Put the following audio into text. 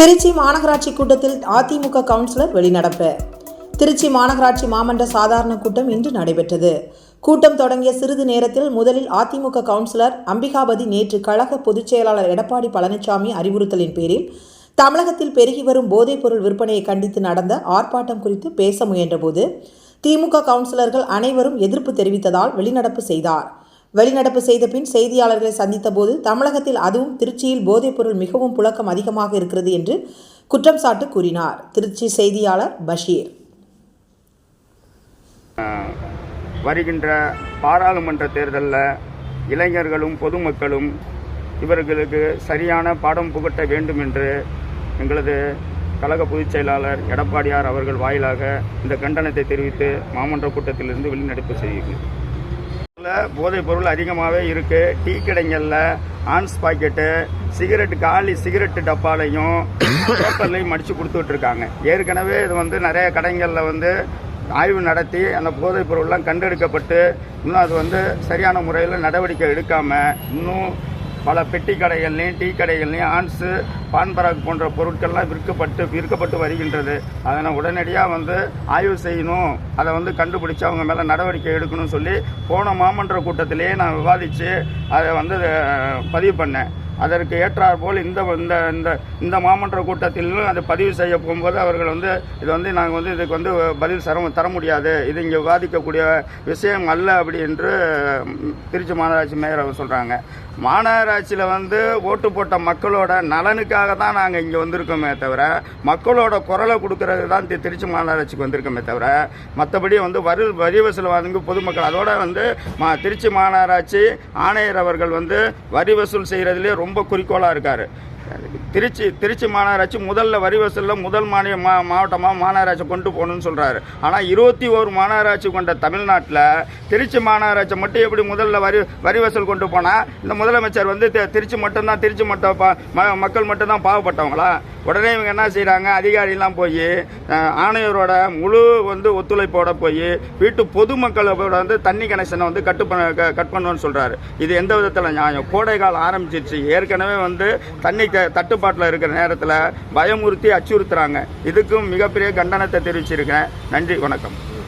திருச்சி மாநகராட்சி கூட்டத்தில் அதிமுக கவுன்சிலர் வெளிநடப்பு. திருச்சி மாநகராட்சி மாமன்ற சாதாரண கூட்டம் இன்று நடைபெற்றது. கூட்டம் தொடங்கிய சிறிது நேரத்தில் முதலில் அதிமுக கவுன்சிலர் அம்பிகாபதி நேற்று கழக பொதுச் செயலாளர் எடப்பாடி பழனிசாமி அறிவுறுத்தலின் பேரில் தமிழகத்தில் பெருகி வரும் போதைப்பொருள் விற்பனையை கண்டித்து நடந்த ஆர்ப்பாட்டம் குறித்து பேச முயன்றபோது திமுக கவுன்சிலர்கள் அனைவரும் எதிர்ப்பு தெரிவித்ததால் வெளிநடப்பு செய்தார். வெளிநடப்பு செய்த பின் செய்தியாளர்களை சந்தித்தபோது தமிழகத்தில் அதுவும் திருச்சியில் போதைப்பொருள் மிகவும் புழக்கம் அதிகமாக இருக்கிறது என்று குற்றம் சாட்டு கூறினார். திருச்சி செய்தியாளர் பஷீர். வருகின்ற பாராளுமன்ற தேர்தலில் இளைஞர்களும் பொதுமக்களும் இவர்களுக்கு சரியான பாடம் புகட்ட வேண்டும் என்று எங்களது கழக பொதுச் செயலாளர் எடப்பாடியார் அவர்கள் வாயிலாக இந்த கண்டனத்தை தெரிவித்து மாமன்ற கூட்டத்திலிருந்து வெளிநடப்பு செய்கிறேன் போதைப் பொருள் அதிகமாகவே இருக்கு. டீ கடைங்களில் ஆன்ஸ் பாக்கெட்டு சிகரெட் காலி சிகரெட்டு டப்பாலையும் பேப்பர்லையும் மடித்து கொடுத்துட்ருக்காங்க. ஏற்கனவே இது வந்து நிறைய கடைங்களில் வந்து ஆய்வு நடத்தி அந்த போதைப் பொருள்லாம் கண்டெடுக்கப்பட்டு இன்னும் அது வந்து சரியான முறையில் நடவடிக்கை எடுக்காமல் இன்னும் பல பெட்டி கடைகள்லையும் டீ கடைகள்லையும் ஆன்ஸு பான்பராக் போன்ற பொருட்கள்லாம் விற்கப்பட்டு விற்கப்பட்டு வருகின்றது. அதனை உடனடியாக வந்து ஆய்வு செய்யணும். அதை வந்து கண்டுபிடிச்சு அவங்க மேலே நடவடிக்கை எடுக்கணும்னு சொல்லி போன மாமன்ற கூட்டத்திலேயே நான் விவாதித்து அதை வந்து பதிவு பண்ணேன். அதற்கு ஏற்றார் போல் இந்த இந்த இந்த இந்த மாமன்ற கூட்டத்திலும் அதை பதிவு செய்ய போகும்போது அவர்கள் வந்து இது வந்து நாங்கள் வந்து இதுக்கு வந்து பதில் தர தர முடியாது. இது இங்கே விவாதிக்கக்கூடிய விஷயம் அல்ல அப்படி என்று திருச்சி மாநகராட்சி மேயர் அவர் சொல்கிறாங்க மாநகராட்சியில் வந்து ஓட்டு போட்ட மக்களோட நலனுக்காக தான் நாங்கள் இங்கே வந்திருக்கோமே தவிர மக்களோட குரலை கொடுக்கறது தான் தி- திருச்சி மாநகராட்சிக்கு வந்திருக்கோமே தவிர மற்றபடி வந்து வரி வரி வசூல் வாங்க பொதுமக்கள் அதோட வந்து மா திருச்சி மாநகராட்சி ஆணையர் அவர்கள் வந்து வரி வசூல் செய்கிறதுலே ரொம்ப குறிக்கோளாக இருக்கார். திருச்சி திருச்சி மாநகராட்சி முதல்ல வரி வசூலில் முதல் மாநில மா மாவட்டமாக மாநகராட்சி கொண்டு போகணும்னு சொல்கிறாரு ஆனால் இருபத்தி ஓரு மாநகராட்சி கொண்ட தமிழ்நாட்டில் திருச்சி மாநகராட்சி மட்டும் எப்படி முதல்ல வரி வரி வசூல் கொண்டு போனால் இந்த முதலமைச்சர் வந்து திருச்சி மட்டும்தான் திருச்சி மட்டும் பா- ம- மக்கள் மட்டும்தான் பாவப்பட்டவங்களா? உடனே இவங்க என்ன செய்கிறாங்க அதிகாரிலாம் போய் ஆணையரோட முழு வந்து ஒத்துழைப்போட போய் வீட்டு பொதுமக்களோட வந்து தண்ணி கனெக்ஷனை வந்து கட்டு பண்ண கட் பண்ணுவோன்னு சொல்கிறாரு இது எந்த விதத்தில் நியாயம்? கோடைக்காலம் ஆரம்பிச்சிருச்சு. ஏற்கனவே வந்து தண்ணி தட்டுப்பாட்டில் இருக்கிற நேரத்தில் பயமுறுத்தி அச்சுறுத்துறாங்க. இதுக்கும் மிகப்பெரிய கண்டனத்தை தெரிவிச்சிருக்கேன் நன்றி வணக்கம்.